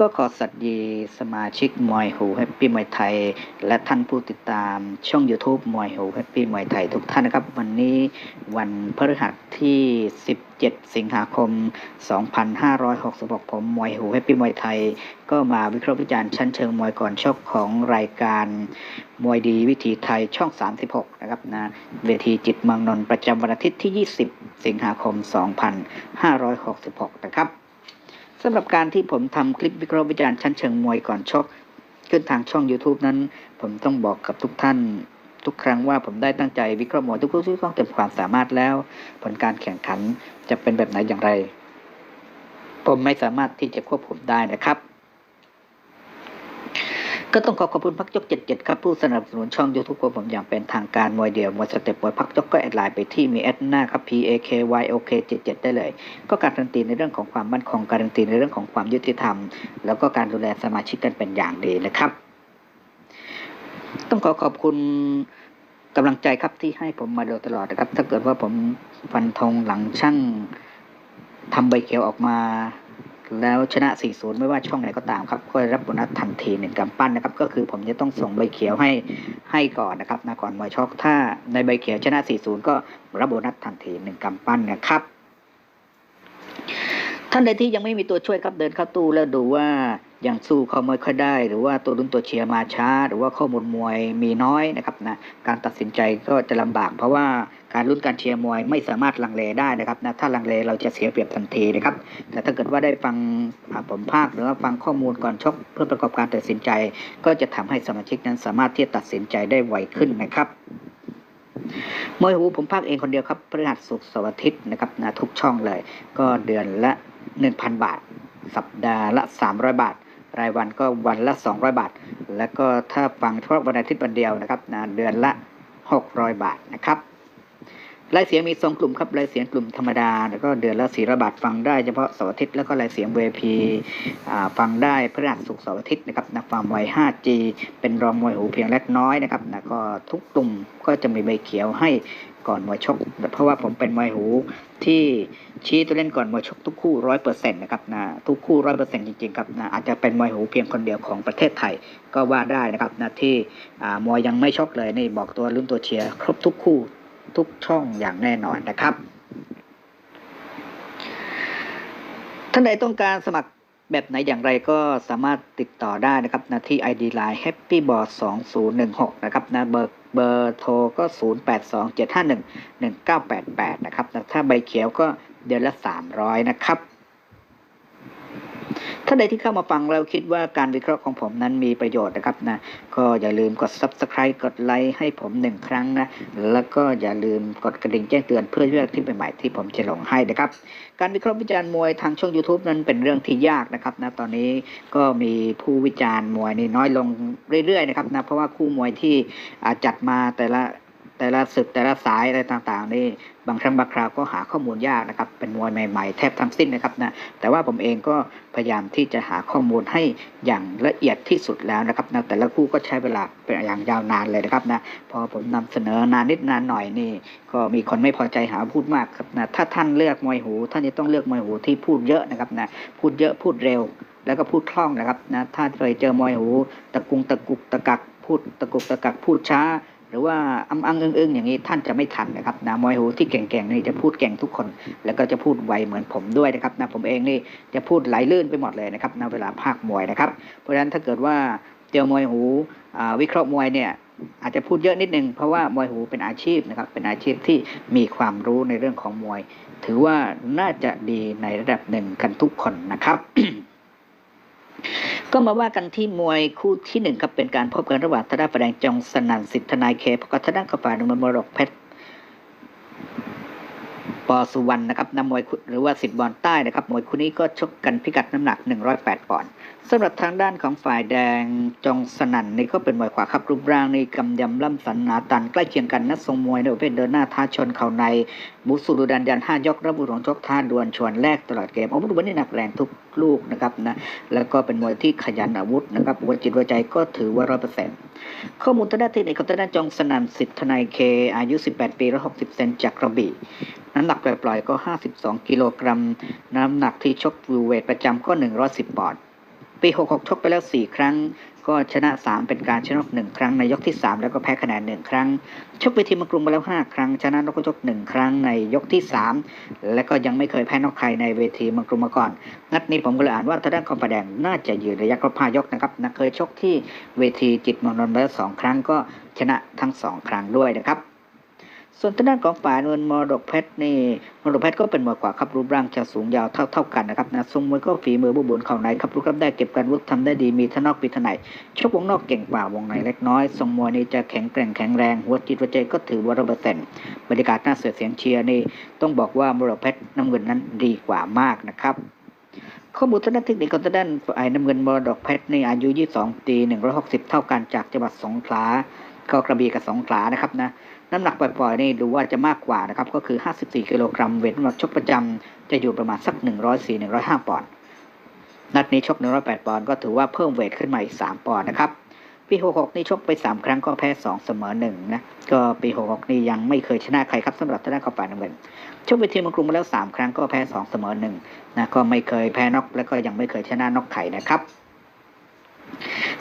ก็ขอสวัสดีสมาชิกมวยหูแฮปปี้มวยไทย และท่านผู้ติดตามช่อง YouTube มวยหูแฮปปี้มวยไทยทุกท่านนะครับ วันนี้วันพฤหัสที่ 17 สิงหาคม 2566 ผมมวยหูแฮปปี้มวยไทย ก็มาวิเคราะห์วิจารณ์ชั้นเชิงมวยก่อนชกของรายการมวยดีวิถีไทยช่อง 36 นะครับนะเวทีจิตมืองนน์ประจำวันอาทิตย์ที่ 20 สิงหาคม 2566 นะครับ สำหรับการที่ผมทำคลิปวิเคราะห์วิจารณ์ชั้นเชิงมวยก่อนชกขึ้นทางช่อง YouTube นั้น ผมต้องบอกกับทุกท่านทุกครั้งว่าผมได้ตั้งใจวิเคราะห์มวยทุกคู่ที่ต้องเต็มความสามารถแล้ว ผลการแข่งขันจะเป็นแบบไหนอย่างไร ผมไม่สามารถที่จะควบคุมได้นะครับ ก็ต้องขอขอบคุณพักยก 77 ครับ ผู้สนับสนุนช่อง YouTube ของผมอย่างเป็นทางการมวยเดียวมวยสเต็ปมวยพักยกก็แอดไลน์ไปที่มีแอดหน้าครับ P A K Y O K 77 ได้เลย ก็การันตีในเรื่องของความมั่นคงการันตีในเรื่องของความยุติธรรม แล้วก็การดูแลสมาชิกกันเป็นอย่างดีนะครับ ต้องขอขอบคุณกำลังใจครับที่ให้ผมมาโดยตลอดนะครับ ถ้าเกิดว่าผมฟันธงหลังช่างทำใบเขียวออกมา แล้วชนะ 4-0 ไม่ว่าช่องไหนก็ตามครับก็ได้รับโบนัสทันทีหนึ่งกำปั้นนะครับ ก็คือผมจะต้องส่งใบเขียวให้ให้ก่อนนะครับนะก่อนมวยชกถ้าในใบเขียวชนะ 4-0 ก็รับโบนัสทันทีหนึ่งกำปั้นนะครับ ท่านใดที่ยังไม่มีตัวช่วยครับเดินเข้าตู้แล้วดูว่ายังสู้เขาไม่ค่อยได้ หรือว่าตัวรุ่นตัวเชียร์มาช้า หรือว่าข้อมูลมวยมีน้อยนะครับนะการตัดสินใจก็จะลำบาก เพราะว่าการรุ่นการเชียร์มวยไม่สามารถลังเลได้นะครับนะถ้าลังเลเราจะเสียเปรียบทันทีนะครับ แต่ถ้าเกิดว่าได้ฟังผมภาคหรือว่าฟังข้อมูลก่อนชกเพื่อประกอบการตัดสินใจ ก็จะทำให้สมาชิกนั้นสามารถที่จะตัดสินใจได้ไวขึ้นนะครับมวยหูผมภาคเองคนเดียวครับพฤหัสศุกร์เสาร์อาทิตย์นะครับนะทุกช่องเลย ก็เดือนละ 1,000 บาท สัปดาห์ละ 300 บาท รายวันก็วันละ 200 บาท แล้วก็ถ้าฟังเฉพาะวันอาทิตย์วันเดียวนะครับนะเดือนละ 600 บาทนะครับ รายเสียงมีสองกลุ่มครับรายเสียงกลุ่มธรรมดา แล้วก็เดือนละ400บาทฟังได้เฉพาะเสาร์อาทิตย์แล้วก็รายเสียง VIP อ่าฟังได้พฤหัสศุกร์เสาร์อาทิตย์นะครับนะฟังมว 5G เป็นรองมวยหูเพียงเล็กน้อยนะครับนะก็ทุกกลุ่มก็จะมีใบเขียวให้ก่อนมวยชก เพราะว่าผมเป็นมวยหูที่ชี้ตัวเล่นก่อนมวยชกทุกคู่ร้อยเปอร์เซ็นต์นะครับนะทุกคู่ร้อยเปอร์เซ็นต์จริงๆครับนะอาจจะเป็นมวยหูเพียงคนเดียวของประเทศไทยก็ว่าได้นะครับนะที่มวยยังไม่ชกเลยนี่บอกตัวรุ่นตัวเชียร์ครบทุกคู่ ทุกช่องอย่างแน่นอนนะครับ ท่านใดต้องการสมัครแบบไหนอย่างไรก็สามารถติดต่อได้นะครับนะที่ ID Line Happy b o a r d 2016 นะครับนะเบอร์เบอร์โทรก็ 0827511988 นะครับนะถ้าใบเขียวก็เดือนละ 300 นะครับ ท่านใดที่เข้ามาฟังแล้วคิดว่าการวิเคราะห์ของผมนั้นมีประโยชน์นะครับนะก็อย่าลืมกด Subscribe กดไลค์ให้ผมหนึ่งครั้งนะแล้วก็อย่าลืมกดกระดิ่งแจ้งเตือนเพื่อเลือกคลิปใหม่ๆที่ผมจะลงให้นะครับ การวิเคราะห์วิจารณ์มวยทางช่อง YouTube นั้นเป็นเรื่องที่ยากนะครับนะตอนนี้ก็มีผู้วิจารณ์มวยนี่น้อยลงเรื่อยๆนะครับนะเพราะว่าคู่มวยที่จัดมาแต่ละ แต่ละศึกแต่ละสายอะไรต่างๆนี่บางครั้งบางคราวก็หาข้อมูลยากนะครับ เป็นมวยใหม่ๆ แทบทั้งสิ้นนะครับนะแต่ว่าผมเองก็พยายามที่จะหาข้อมูลให้อย่างละเอียดที่สุดแล้วนะครับนะแต่ละคู่ก็ใช้เวลาเป็นอย่างยาวนานเลยนะครับนะพอผมนำเสนอนานนิดนานหน่อยนี่ ก็มีคนไม่พอใจหาพูดมากครับนะถ้าท่านเลือกมวยหู ท่านจะต้องเลือกมวยหูที่พูดเยอะนะครับนะพูดเยอะพูดเร็ว แล้วก็พูดคล่องนะครับนะถ้าเคยเจอมวยหู ตะกุงตะกุกตะกักพูดตะกุกตะกักพูดช้า รือว่าอ้ำอังอึ้งอึงอย่างนี้ท่านจะไม่ทันนะครับนะมวยหูที่เก่งๆนี่จะพูดเก่งทุกคน แล้วก็จะพูดไวเหมือนผมด้วยนะครับนะผมเองนี่จะพูดไหลลื่นไปหมดเลยนะครับนะเวลาภาคมวยนะครับ เพราะฉะนั้นถ้าเกิดว่าเจอมวยหูวิเคราะห์มวยเนี่ยอาจจะพูดเยอะนิดนึงเพราะว่ามวยหูเป็นอาชีพนะครับเป็นอาชีพที่มีความรู้ในเรื่องของมวย ถือว่าน่าจะดีในระดับหนึ่งกันทุกคนนะครับ ก็มาว่ากันที่มวยคู่ที่หนึ่งครับเป็นการพบกันระหว่างธนาแดงจงสนันสิทธนายเคพกับธนากฝ่านุมมรกเพชรปอสุวรรณนะครับนำมวยคู่หรือว่าสิทธิ์บอลใต้นะครับมวยคู่นี้ก็ชกกันพิกัดน้ำหนัก 108ปอนด์ สำหรับทางด้านของฝ่ายแดงจงสนั่นนี่ก็เป็นมวยขวาครับรูปร่างนี่กำยำล่ำสันหนาตันใกล้เคียงกันนัดทรงมวยในประเภทเดินหน้าท้าชนเข่าในบุสุรุดันยันห้ายกระบุของชกท่าดวลชวนแรกตลอดเกมอาวุธวันนี้หนักแรงทุกลูกนะครับนะแล้วก็เป็นมวยที่ขยันอาวุธนะครับหัวจิตหัวใจก็ถือว่าร้อยเปอร์เซ็นต์ข้อมูลทางด้านทคนิคของทางด้านจงสนันสิทธนายเคอายุ 18 ปีและ60เซนจากกระบี่น้ำหนักปล่อยๆก็ 52 กิโลกรัม น้ำหนักที่ชกวิวเวทประจำก็ 110 ปอนด์ ปี 66 ชกไปแล้ว 4 ครั้ง ก็ชนะ 3 เป็นการชนะหนึ่งครั้งในยกที่ 3 แล้วก็แพ้คะแนนหนึ่งครั้ง ชกเวทีมกรุงมาแล้ว 5 ครั้ง ชนะนกกระจกหนึ่งครั้งในยกที่ 3 และก็ยังไม่เคยแพ้นอกใครในเวทีมังกรุงมาก่อน นัดนี้ผมก็เลยอ่านว่าทางด้านคอมประแดงน่าจะยืนระยะครบห้ายกนะครับนะเคยชกที่เวทีจิตมอนนท์มาแล้วสองครั้งก็ชนะทั้งสองครั้งด้วยนะครับ ส่วนทางด้านของฝ่ายนวลมรดกเพชรนี่มรดกเพชรก็เป็นมวยกว่าครับรูปร่างจะสูงยาวเท่าเท่ากันนะครับนะทรงมวยก็ฝีมือบุบุนเข่าในครับรูปร่างได้เก็บการวุฒิทำได้ดีมีทนอกปีทนายชกวงนอกเก่งกว่าวงในเล็กน้อยทรงมวยนี่จะแข็งแกร่งแข็งแรงหัวจิตหัวใจก็ถือว่าร้อยเปอร์เซ็นต์บรรยากาศหน้าเสือเสียงเชียร์นี่ต้องบอกว่ามรดกเพชรน้ำเงินนั้นดีกว่ามากนะครับข้อมูลทางด้านเทคนิคของทางด้านฝ่ายน้ำเงินมรดกเพชรนี่อายุ 22 ปี 160 เท่ากันจากจังหวัดสงขลาก็กระบี่กับสงขลานะครับนะ น้ำหนักปล่อยๆนี่ดูว่าจะมากกว่านะครับก็คือ 54 กิโลกรัมเวทน้ำหนักชกประจำจะอยู่ประมาณสัก 104-105 ปอนด์นัดนี้ชก 108 ปอนด์ก็ถือว่าเพิ่มเวทขึ้นมาอีก 3 ปอนด์นะครับ ปี 66 นี่ชกไป 3 ครั้งก็แพ้ 2 เสมอ 1 นะ ก็ปี 66 นี่ยังไม่เคยชนะใครครับสำหรับทางด้านข้าวฝ่าน้ำเงินชกไปทีมมังกรุงมาแล้ว 3 ครั้งก็แพ้ 2 เสมอ 1 นะ ก็ไม่เคยแพ้น็อกแล้วก็ยังไม่เคยชนะน็อกไข่นะครับ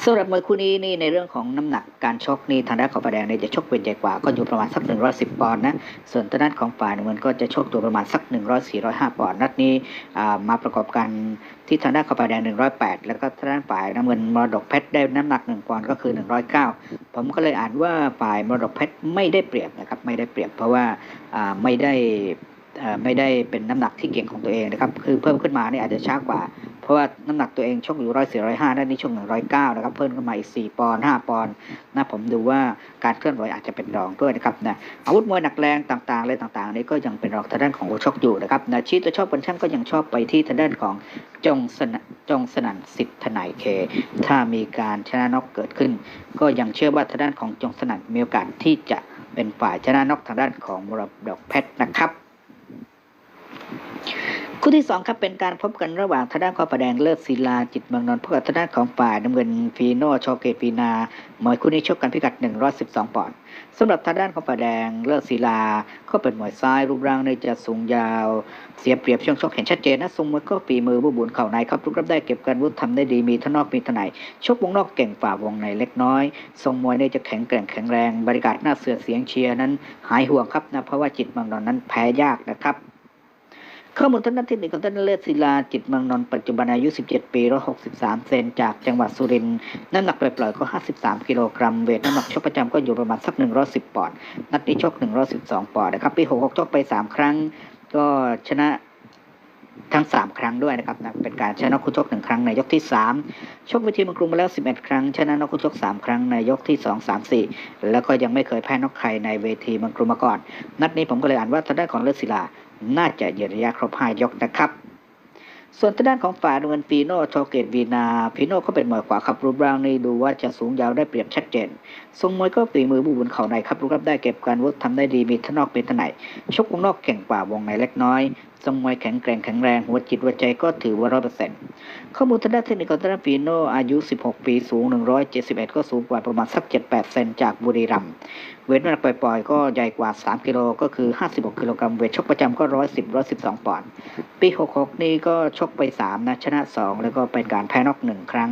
สำหรับมวยคู่นี้นี่ในเรื่องของน้ำหนักการชกนี่ทางด้านของฝ่ายแดงเนี่ยจะชกเป็นใหญ่กว่าก็อยู่ประมาณสัก 110 ปอนด์นะส่วนทางด้านของฝ่ายน้ำเงินก็จะชกตัวประมาณสัก 104 105 ปอนด์นัดนี้มาประกอบกันที่ทางด้านของฝ่ายแดง 108 แล้วก็ทางด้านฝ่ายน้ำเงินมรดกเพชรได้น้ำหนัก 1 ปอนด์ก็คือ 109 ผมก็เลยอ่านว่าฝ่ายมรดกเพชรไม่ได้เปรียบนะครับไม่ได้เปรียบเพราะว่าไม่ได้ไม่ได้เป็นน้ำหนักที่เก่งของตัวเองนะครับคือเพิ่มขึ้นมาเนี่ยอาจจะช้ากว่า เพราะว่าน้ำหนักตัวเองชกอยู่ร้อยสี่ร้อยห้าด้านนี้ชกหนึ่งร้อยเก้านะครับ เพิ่มขึ้นมาอีกสี่ปอนด์ห้าปอนด์นะผมดูว่าการเคลื่อนไหวอาจจะเป็นรองด้วยนะครับนะอาวุธมวยหนักแรงต่างๆเลยต่างๆนี้ก็ยังเป็นรองทางด้านของโอชกอยู่นะครับนะชีตัวชอบคนช่างก็ยังชอบไปที่ทางด้านของจงสนจงสนันสิทธิ์ทนายเค ถ้ามีการชนะน็อกเกิดขึ้น ก็ยังเชื่อว่าทางด้านของจงสนันมีโอกาสที่จะเป็นฝ่ายชนะน็อกทางด้านของมรดกเพชรนะครับ คู่ที่สองครับเป็นการพบกันระหว่างทางด้านความประแดงเลิศศิลาจิตเมืองนนท์พบกับทางด้านของฝ่ายน้ำเงินฟีโนโชเกตปีนามวยคู่นี้ชกกันพิกัด 112 ปอนด์สำหรับทางด้านของฝ่ายแดงเลิศศิลาก็เป็นมวยซ้ายรูปร่างในจะสูงยาว เสียเปรียบช่วงชกเห็นชัดเจนนะทรงมวยก็ฝีมือบุบุนเข่าในครับรูปรับได้เก็บการวุฒิทำได้ดีมีทั้งนอกมีทั้งในชกวงนอกเก่งฝ่าวงในเล็กน้อยทรงมวยเนี่ยจะแข็งแกร่งแข็งแรงบรรยากาศหน้าเสือเสียงเชียร์นั้น หายห่วงครับนะเพราะว่าจิตเมืองนนท์นั้นแพ้ยากนะครับ ข้อมูลทางด้านเทคนิคของท่านเลิศศิลาจิตเมืองนนท์ปัจจุบันอายุ 17 ปี 163 เซนจากจังหวัดสุรินทร์น้ำหนักปล่อยๆก็ 53 กิโลกรัม เวทน้ำหนักชกประจำก็อยู่ประมาณสัก 110 ปอนด์ นัดนี้ชก 112 ปอนด์นะครับ ปี 66 ชกไป 3 ครั้ง ก็ชนะทั้ง 3 ครั้งด้วยนะครับนะเป็นการชนะคู่ชก1ครั้งในยกที่ 3 ชกเวทีเมังกรุงมาแล้ว 11 ครั้ง ชนะนกคู่ชก 3 ครั้งในยกที่ 2 3 4 แล้วก็ยังไม่เคยแพ้นกใครในเวทีเมังกรุงมาก่อน นัดนี้ผมก็เลยอ่านว่าทางด้านของเลิศศิลา น่าจะยืนระยะครบห้ายกนะครับ ส่วนทางด้านของฝ่ายเงินฟีโน่โชเกตวีนาฟีโน่ก็เป็นมวยขวาขับรูปร่างนี่ดูว่าจะสูงยาวได้เปรียบชัดเจนทรงมวยก็ฝีมือบุบุนเข่าในครับรูปรับได้เก็บการวุฒิทำได้ดีมีทนอกเป็นทนายชกวงนอกเก่งกว่าวงในเล็กน้อย ทรงมวยแข็งแกร่งแข็งแรงหัวจิตหัวใจก็ถือว่าร้อยเปอร์เซ็นต์ข้อมูลทางด้านเทคนิคของทางด้านฟีโน่อายุ 16 ปีสูง 171 ก็สูงกว่าประมาณสัก 7-8 เซนจากบุรีรัมย์เวทน้ำหนักปล่อยๆ ก็ใหญ่กว่า 3 กิโลก็คือ 56 กิโลกรัมเวทชกประจำก็ 110 112 ปอนด์ปี 66 นี่ก็ชกไป 3 นะชนะ 2 แล้วก็เป็นการแพ้นอก 1 ครั้ง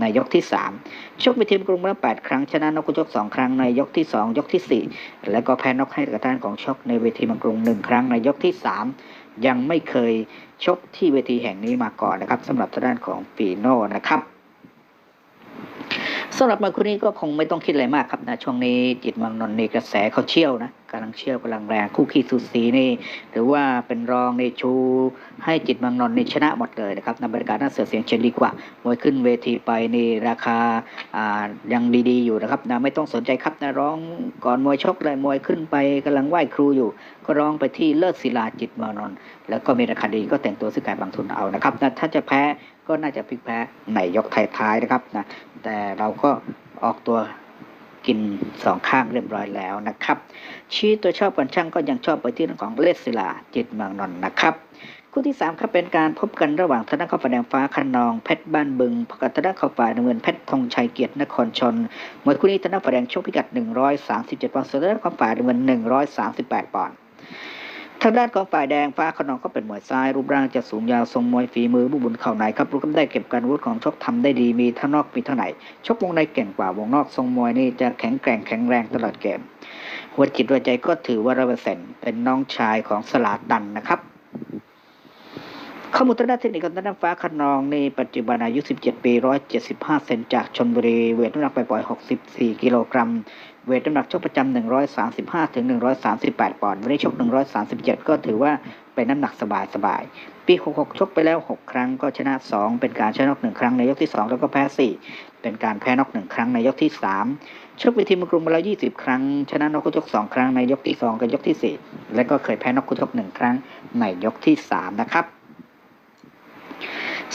ในยกที่ 3 ชกไปทีมกรุงมาแล้ว8ครั้งชนะนอกกุชก2 ครั้งในยกที่ 2 ยกทีสี่4 แล้วก็แพ้นอกให้กับท่านของชกในเวทีมังกรุง 1 ครั้งในยกที่ 3 ยังไม่เคยชกที่เวทีแห่งนี้มาก่อนนะครับสำหรับทางด้านของปีโน่นะครับสำหรับมาคู่นี้ก็คงไม่ต้องคิดอะไรมากครับนะช่วงนี้จิตมังนนท์นี่กระแสเขาเชี่ยวนะ กำลังเชี่ยวกำลังแรงคู่ขี้สูสีนี่หรือว่าเป็นรองในชูให้จิตเมืองนนท์นี่ชนะหมดเลยนะครับในบรรยากาศน่าเสือเสียงเชียดีกว่ามวยขึ้นเวทีไปนี่ราคาอ่ายังดีๆอยู่นะครับนะไม่ต้องสนใจครับนะร้องก่อนมวยชกเลยมวยขึ้นไปกำลังไหว้ครูอยู่ ก็ร้องไปที่เลิศศิลาจิตมืองนนท์แล้วก็มีราคาดีก็แต่งตัวซื้อการบางทุนเอานะครับนะถ้าจะแพ้ก็น่าจะพลิกแพ้ในยกท้ายๆนะครับนะแต่เราก็ออกตัว กินสองข้างเรียบร้อยแล้วนะครับ ชี้ตัวชอบกันช่างก็ยังชอบไปที่เรื่องของเลสศิลาจิตเมืองนนท์นะครับคู่ที่สามครับเป็นการพบกันระหว่างธนาคารแดงฟ้าคันนองเพชรบ้านบึงพบกับธนาคารฝ่ายน้ำเงินเพชรธงชัยเกียรตินครชนมวยคู่นี้ธนาคารแดงชกพิกัด 137ปอนด์ส่วนธนาคารฝ่ายน้ำเงิน138ปอนด์ ทางด้านของฝ่ายแดงฟ้าขนองก็เป็นมวยซ้าย รูปร่างจะสูงยาวทรงมวยฝีมือบุบุญเข่าในครับรูปกำได้เก็บการอาวุธของชกทำได้ดีมีทั้งนอกมีทั้งในชกวงในเก่งกว่าวงนอกทรงมวยนี่จะแข็งแกร่งแข็งแรงตลอดเกมหัวจิตหัวใจก็ถือว่าร้อยเปอร์เซ็นต์เป็นน้องชายของสลาตันนะครับข้อมูลทางด้านเทคนิคของทางด้านฟ้าขนองในปัจจุบันอายุ 17 ปี 175 เซนจากชนบุรี เวทน้ำหนักไปปล่อย 64 กิโลกรัม เวทน้ำหนักชกประจำ135ถึง138ปอนด์วันนี้ชก137ก็ถือว่าเป็นน้ำหนักสบายสบายๆปี66ชกไปแล้ว6ครั้งก็ชนะ2เป็นการชนะนอก1ครั้งในยกที่2แล้วก็แพ้4เป็นการแพ้นอก1ครั้งในยกที่3ชกเวทีมกรุงมาแล้ว20ครั้ง ชนะนอกคู่ชก2ครั้งในยกที่2กับยกที่4และก็เคยแพ้นอกคู่ชก1ครั้งในยกที่3นะครับ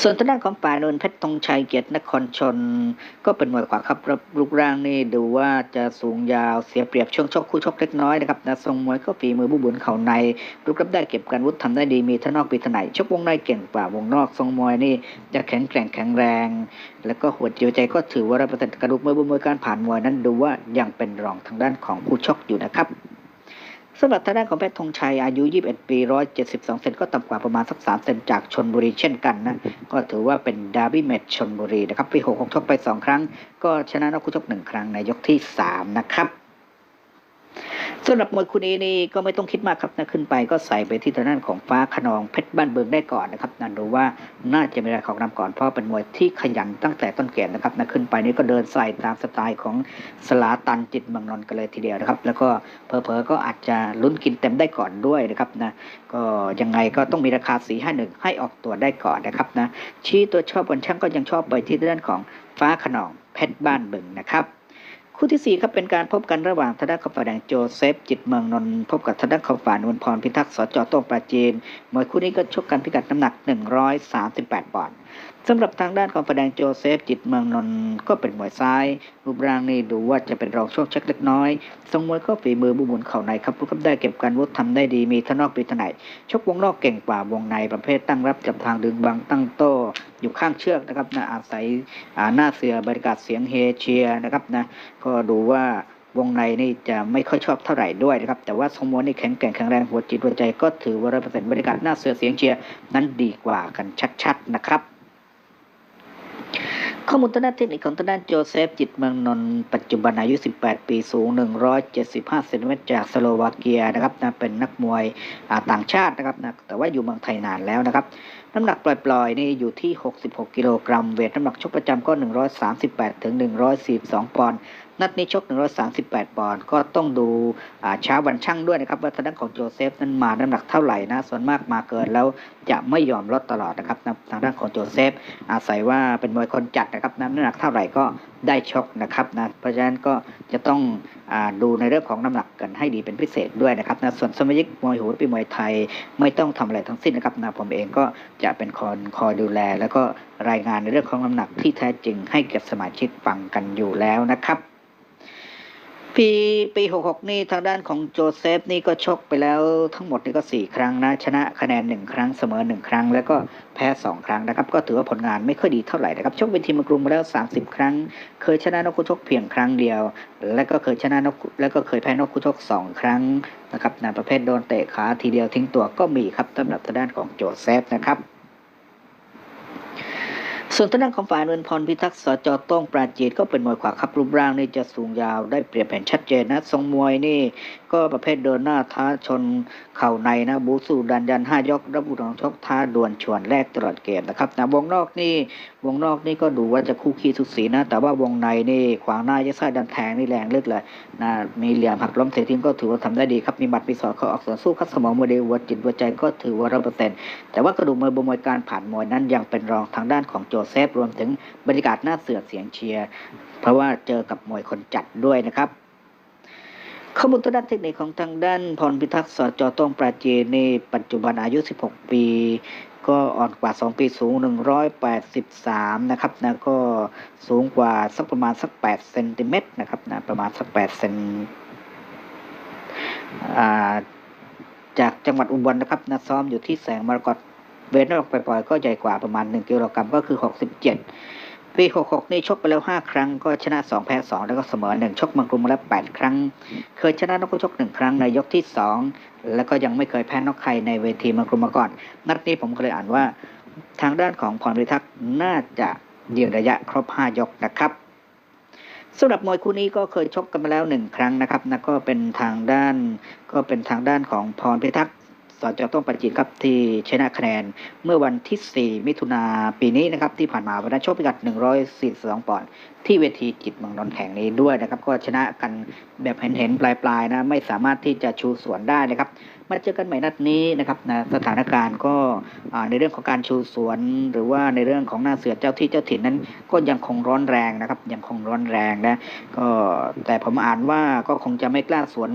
ส่วนทางด้านของฝ่ายนนท์เพชรธงชัยเกียรตินครชน ก็เป็นมวยขวาครับรูปร่างนี่ดูว่าจะสูงยาวเสียเปรียบช่วงชกคู่ชกเล็กน้อยนะครับนะทรงมวยก็ฝีมือบุบุญเข่าในรูปรับได้เก็บการวุฒิทำได้ดีมีทั้งนอกปีทนางไหนชกวงในเก่งกว่าวงนอกทรงมวยนี่จะแข็งแกร่งแข็งแรง แล้วก็หัวจิวใจก็ถือว่ารับประทานกระดูกมวยบุญมวยการผ่านมวยนั้นดูว่ายังเป็นรองทางด้านของคู่ชกอยู่นะครับ สำหรับทางด้านของแพทย์ธงชัยอายุ 21 ปี 172 เซนก็ต่ำกว่าประมาณสัก 3 เซนจากชนบุรีเช่นกันนะ ก็ถือว่าเป็นดาร์บี้แมตช์ชนบุรีนะครับ ปี 66 ชกไป 2 ครั้ง ก็ชนะนอกคู่ชก 1 ครั้งในยกที่ 3 นะครับ สำหรับมวยคู่นี้นี่ก็ไม่ต้องคิดมากครับนะขึ้นไปก็ใส่ไปที่ทางด้านของฟ้าขนองเพชรบ้านเบิงได้ก่อนนะครับนั่นดูว่าน่าจะมีรายของนำก่อนเพราะเป็นมวยที่ขยันตั้งแต่ต้นเกมนะครับนะขึ้นไปนี่ก็เดินใส่ตามสไตล์ของสลาตันจิตเมืองนนกันเลยทีเดียวนะครับ แล้วก็เพอเพอๆก็อาจจะลุ้นกินเต็มได้ก่อนด้วยนะครับนะก็ยังไงก็ต้องมีราคา4 5 1ให้ออกตัวได้ก่อนนะครับนะชี้ตัวชอบบนช่างก็ยังชอบไปที่ด้านของฟ้าขนองเพชรบ้านเบิงนะครับ คู่ที่ 4 ครับเป็นการพบกันระหว่างทางด้านขฝ่ายแดงโจเซฟจิตเมืองนนท์พบกับทางด้านขฝ่ายนวลพรพิทักษ์สจโต้งปราจีนมวยคู่นี้ก็ชกกันพิกัดน้ำหนัก 138ปอนด์ สำหรับทางด้านของฝ่ายแดงโจเซฟจิตเมืองนนท์ก็เป็นมวยซ้าย รูปร่างนี่ดูว่าจะเป็นรองช่วงเช็คเล็กน้อยทรงมวยก็ฝีมือบุบุญเข่าในครับลูกครับได้เก็บการวุฒิทำได้ดีมีทนอกปีทนายชกวงนอกเก่งกว่าวงในประเภทตั้งรับจับทางดึงบังตั้งโต้อยู่ข้างเชือกนะครับนะอาศัยอ่าหน้าเสือบรรยากาศเสียงเฮเชียนะครับนะก็ดูว่าวงในนี่จะไม่ค่อยชอบเท่าไหร่ด้วยนะครับ แต่ว่าทรงมวยนี่แข็งแกร่งแข็งแรงหัวจิตหัวใจก็ถือว่าร้อยเปอร์เซ็นต์บรรยากาศหน้าเสือเสียงเชียร์นั้นดีกว่ากันชัดๆนะครับ ข้อมูลทางด้านเทคนิคของทางด้านโจเซฟจิตเมืองนนท์ปัจจุบันอายุ 18 ปีสูง 175เซนติเมตรจากสโลวาเกียนะครับนะเป็นนักมวยต่างชาตินะครับนะแต่ว่าอยู่เมืองไทยนานแล้วนะครับน้ำหนักปล่อยๆนี่อยู่ที่ 66 กิโลกรัมเวทน้ำหนักชกประจำก็ 138ถึง142 ปอนด์ นัดนี้ชก 138 ปอนด์ก็ต้องดูเช้าวันช่างด้วยนะครับว่าทางด้านของโจเซฟนั้นมาน้ำหนักเท่าไหร่นะส่วนมากมาเกินแล้วจะไม่ยอมลดตลอดนะครับทางด้านของโจเซฟ อาศัยว่าเป็นมวยคนจัดนะครับน้ำหนักเท่าไหร่ก็ได้ชกนะครับนะเพราะฉะนั้นก็จะต้องอดูในเรื่องของน้ำหนักกันให้ดีเป็นพิเศษด้วยนะครับนะส่วนสมาชิกมวยหูปีมวยไทยไม่ต้องทำอะไรทั้งสิ้นนะครับนะผมเองก็จะเป็นคนคอยดูแล แล้วก็รายงานในเรื่องของน้ำหนักที่แท้จริงให้กับสมาชิกฟังกันอยู่แล้วนะครับ ปีปี66นี่ทางด้านของโจเซฟนี่ก็ชกไปแล้วทั้งหมดนี่ก็4ครั้งนะ ชนะคะแนน1ครั้งเสมอ1ครั้ง แล้วก็แพ้2ครั้งนะครับ ก็ถือว่าผลงานไม่ค่อยดีเท่าไหร่นะครับชกเป็นทีมมกรุงมาแล้ว30ครั้ง เคยชนะนกคู่ชกเพียงครั้งเดียว แล้วก็เคยชนะนกแล้วก็เคยแพ้นกคู่ชก2ครั้งนะครับในประเภทโดนเตะขาทีเดียวทิ้งตัวก็มีครับสำหรับทางด้านของโจเซฟนะครับ ส่วนทางด้านของฝ่ายเงินพรพิทักษ์สจต้องปราจีนก็เป็นมวยขวาครับรูปร่างนี่จะสูงยาวได้เปรียบแผนชัดเจนนะทรงมวยนี่ ก็ประเภทเดินหน้าท้าชนเข่าในนะบูสู้ดันยันห้ายกระบุรองชกท้าดวลชวนแรกตลอดเกมนะครับนะวงนอกนี่วงนอกนี่ก็ดูว่าจะคู่ขี้สุดสีนะ แต่ว่าวงในนี่ขวางหน้ายัดไส้ดันแทงนี่แรงลึกเลยนะมีเหลี่ยมหักล้มเสียทิ้งก็ถือว่าทำได้ดีครับมีบัตรมีสอดเขาออกสวนสู้คัดสมองโมเดลวัวจิตวัวใจก็ถือว่าร้อเปอร์เซ็นต์แต่ว่ากระดูกมวยบมวยการผ่านมวยนั้นยังเป็นรองทางด้านของโจเซฟรวมถึงบรรยากาศหน้าเสือเสียงเชียร์เพราะว่าเจอกับมวยคนจัดด้วยนะครับ ข้อมูลทางด้านเทคนิคของทางด้านพรพิทักษ์สจต้งปราเจนในปัจจุบันอายุ 16 ปี ก็อ่อนกว่า 2 ปีสูง 183 นะครับนะก็สูงกว่าสักประมาณสัก 8 เซนติเมตรนะครับนะประมาณสัก 8 เซนจากจังหวัดอุบลนะครับนะซ้อมอยู่ที่แสงมรกตเวทออกไปปล่อยก็ใหญ่กว่าประมาณ 1 กิโลกรัมก็คือ 67 ปี66 นี่ชกไปแล้ว 5 ครั้ง ก็ชนะ 2 แพ้ 2 แล้วก็เสมอ 1 ชกเมังกรมาแล้ว 8 ครั้ง เคยชนะนกชก 1 ครั้งในยกที่ 2 แล้วก็ยังไม่เคยแพ้นกใครในเวทีเมังกรมาก่อน นัดนี้ผมก็เลยอ่านว่า ทางด้านของพรพิทักษ์น่าจะยืนระยะครบ 5 ยกนะครับสำหรับมวยคู่นี้ก็เคยชกกันมาแล้วหนึ่งครั้งนะครับนะก็เป็นทางด้านก็เป็นทางด้านของพรพิทักษ์ สจต้องประจิตครับที่ชนะคะแนนเมื่อวันที่ 4 มิถุนาปีนี้นะครับที่ผ่านมาวันนั้นชกพิกัด 142 ปอนด์ที่เวทีจิตเมืองนนท์แห่งนี้ด้วยนะครับ ก็ชนะกันแบบเห็นๆ ปลายๆนะไม่สามารถที่จะชูสวนได้นะครับมาเจอกันใหม่นัดนี้นะครับนะสถานการณ์ก็ในเรื่องของการชูสวน หรือว่าในเรื่องของหน้าเสือเจ้าที่เจ้าถิ่นนั้น ก็ยังคงร้อนแรงนะครับยังคงร้อนแรงนะก็แต่ผมอ่านว่าก็คงจะไม่กล้าสวน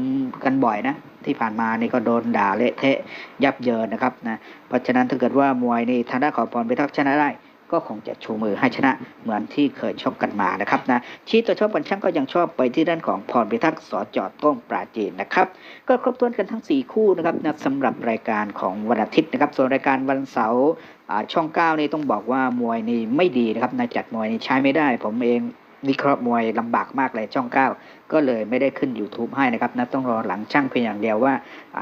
กันบ่อยนะ ที่ผ่านมานี่ก็โดนด่าเละเทะยับเยินนะครับนะเพราะฉะนั้นถ้าเกิดว่ามวยนี่ทางด้านของพรพิทักษ์ชนะได้ ก็คงจะชูมือให้ชนะเหมือนที่เคยชกกันมานะครับนะชี้ตัวชอบกันช่างก็ยังชอบไปที่ด้านของพรพิทักษ์สอจอดต้งปราจีนนะครับ ก็ครบถ้วนกันทั้ง 4 คู่นะครับนะสำหรับรายการของวันอาทิตย์นะครับ ส่วนรายการวันเสาร์อ่าช่อง9นี่ต้องบอกว่ามวยนี่ไม่ดีนะครับนะจัดมวยนี่ใช้ไม่ได้ ผมเอง วิเคราะห์มวยลำบากมากเลยช่อง 9 ก็เลยไม่ได้ขึ้น YouTube ให้นะครับนะต้องรอหลังช่างเพียงอย่างเดียวว่า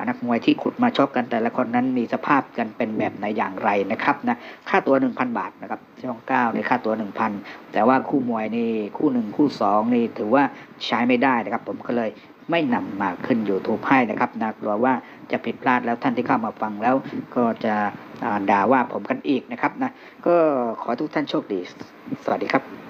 นักมวยที่ขุดมาชกกันแต่ละคนนั้นมีสภาพกันเป็นแบบไหนอย่างไรนะครับนะค่าตัว 1,000 บาทนะครับช่อง9ในค่าตัว 1,000 แต่ว่าคู่มวยนี่คู่หนึ่งคู่สองนี่ถือว่าใช้ไม่ได้นะครับ ผมก็เลยไม่นำมาขึ้น YouTube ให้นะครับนะกลัวว่าจะผิดพลาดแล้วท่านที่เข้ามาฟังแล้วก็จะด่าว่าผมกันอีกนะครับนะก็ขอทุกท่านโชคดี สวัสดีครับ